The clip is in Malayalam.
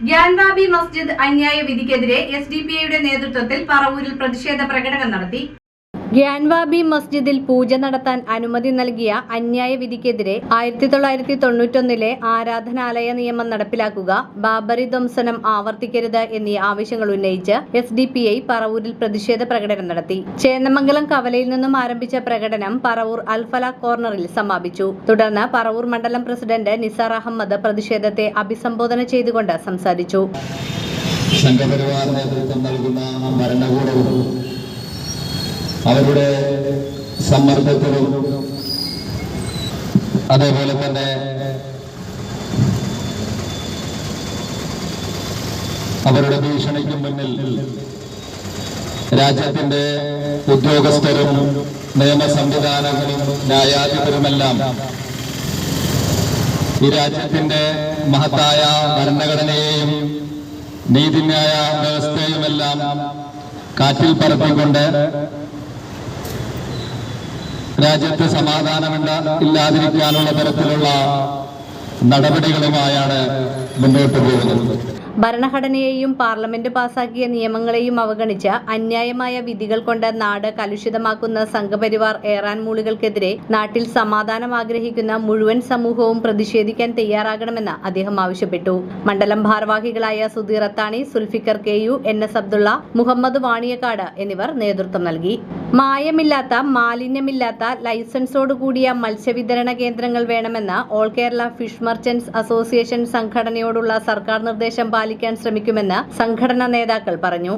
ഗ്യാൻവാബി മസ്ജിദ് അന്യായ വിധിക്കെതിരെ എസ് ഡി പി ഐയുടെ നേതൃത്വത്തിൽ പറവൂരിൽ പ്രതിഷേധ പ്രകടനം നടത്തി. ഗ്യാൻവാബി മസ്ജിദിൽ പൂജ നടത്താൻ അനുമതി നൽകിയ അന്യായ വിധിക്കെതിരെ ആയിരത്തി തൊള്ളായിരത്തി തൊണ്ണൂറ്റൊന്നിലെ ആരാധനാലയ നിയമം നടപ്പിലാക്കുക ബാബറി ധ്വംസനം ആവർത്തിക്കരുത് എന്നീ ആവശ്യങ്ങൾ ഉന്നയിച്ച് എസ് ഡി പി ഐ പറവൂരിൽ പ്രതിഷേധ പ്രകടനം നടത്തി. ചേന്നമംഗലം കവലയിൽ നിന്നും ആരംഭിച്ച പ്രകടനം പറവൂർ അൽഫല കോർണറിൽ സമാപിച്ചു. തുടർന്ന് പറവൂർ മണ്ഡലം പ്രസിഡന്റ് നിസാർ അഹമ്മദ് പ്രതിഷേധത്തെ അഭിസംബോധന ചെയ്തുകൊണ്ട് സംസാരിച്ചു. സംഘപരിവാർ നേതൃത്വം നൽകുന്ന ഭരണകൂടവും അവരുടെ സമ്മർദ്ദത്തിലും അതേപോലെ തന്നെ അവരുടെ ഭീഷണിക്കും മുന്നിൽ രാജ്യത്തിന്റെ ഉദ്യോഗസ്ഥരും നിയമ സംവിധാനങ്ങളും ന്യായാധിപരുമെല്ലാം ഈ രാജ്യത്തിന്റെ മഹത്തായ ഭരണഘടനയെയും നീതിന്യായ വ്യവസ്ഥയുമെല്ലാം കാറ്റിൽ പറത്തിക്കൊണ്ട് രാജ്യത്ത് സമാധാനമില്ല ഇല്ലാതിരിക്കാനുള്ള തരത്തിലുള്ള നടപടികളുമായാണ് മുന്നോട്ട് പോകുന്നത്. ഭരണഘടനയെയും പാർലമെന്റ് പാസാക്കിയ നിയമങ്ങളെയും അവഗണിച്ച് അന്യായമായ വിധികൾ കൊണ്ട് നാട് കലുഷിതമാക്കുന്ന സംഘപരിവാർ ഏറാൻ മൂളികൾക്കെതിരെ നാട്ടിൽ സമാധാനം ആഗ്രഹിക്കുന്ന മുഴുവൻ സമൂഹവും പ്രതിഷേധിക്കാൻ തയ്യാറാകണമെന്ന് അദ്ദേഹം ആവശ്യപ്പെട്ടു. മണ്ഡലം ഭാരവാഹികളായ Sudheer Athani Zulfikar K U N S Abdullah Muhammad Vaniyakkad എന്നിവർ നേതൃത്വം നൽകി. മായമില്ലാത്ത മാലിന്യമില്ലാത്ത ലൈസൻസോട് കൂടിയ മത്സ്യവിതരണ കേന്ദ്രങ്ങൾ വേണമെന്ന all Kerala fish merchants association സംഘടനയോടുള്ള സർക്കാർ നിർദ്ദേശം പാലിക്കാൻ ശ്രമിക്കുമെന്ന് സംഘടനാ നേതാക്കൾ പറഞ്ഞു.